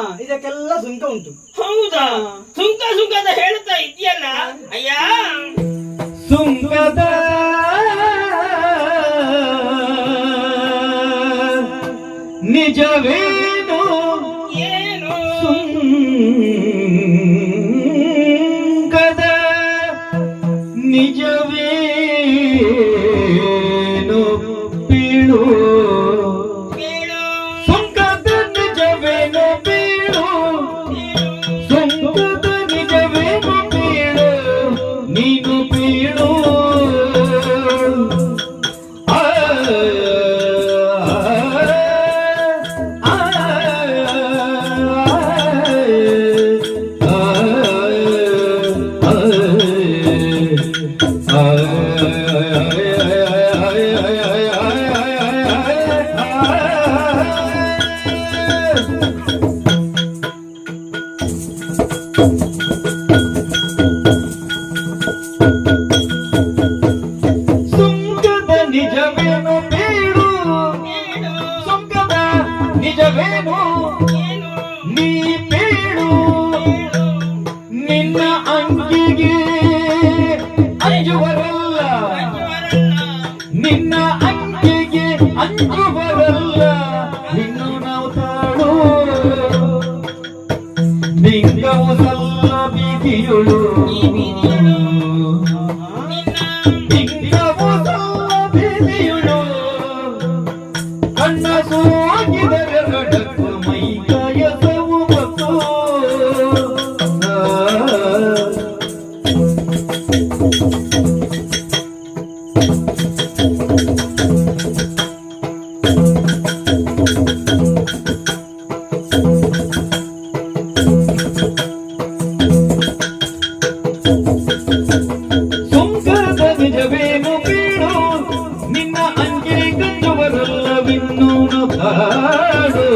ಹಾ ಇದಕ್ಕೆಲ್ಲ ಸುಂಕ ಉಂಟು. ಹೌದಾ? ಸುಂಕ ಸುಂಕ ಅಂತ ಹೇಳ್ತಾ ಇದೆಯಲ್ಲ ಅಯ್ಯ! ಸುಂಕದ ನಿಜವೇನು? ಏನು? ಸುಂಕದ ನಿಜವೇನು? ಬೀಳು ನೀಡು Thank you. ನಿಜವೇನು? ನೀ ಬೀಳು ನಿನ್ನ ಅಂಗಿಗೆ ಅಂಜುವರಲ್ಲ. ನಿನ್ನ ಅಂಗಿಗೆ ಅಂಜುವರಲ್ಲ. ಇನ್ನು ನಾವು ತಾಳು. ಲಿಂಗವು ಸಲ್ಲ ಬೀದಿಯುಳು. ಈ ಬೀದಿಯಳು. ನನ್ನ ಸೋಗಿದರೆರಡಕ್ಕೂ ಮೈ ಕಾಯಸವು ಬಂತು ಸುಂಕರದ ನಿಜವೇನು ಬೀಳು ನಿನ್ನ ಅಂಜಲಿ ಕಂಡುವರಲ್ಲ. ನಿನ್ನೋನು ಬಾಡು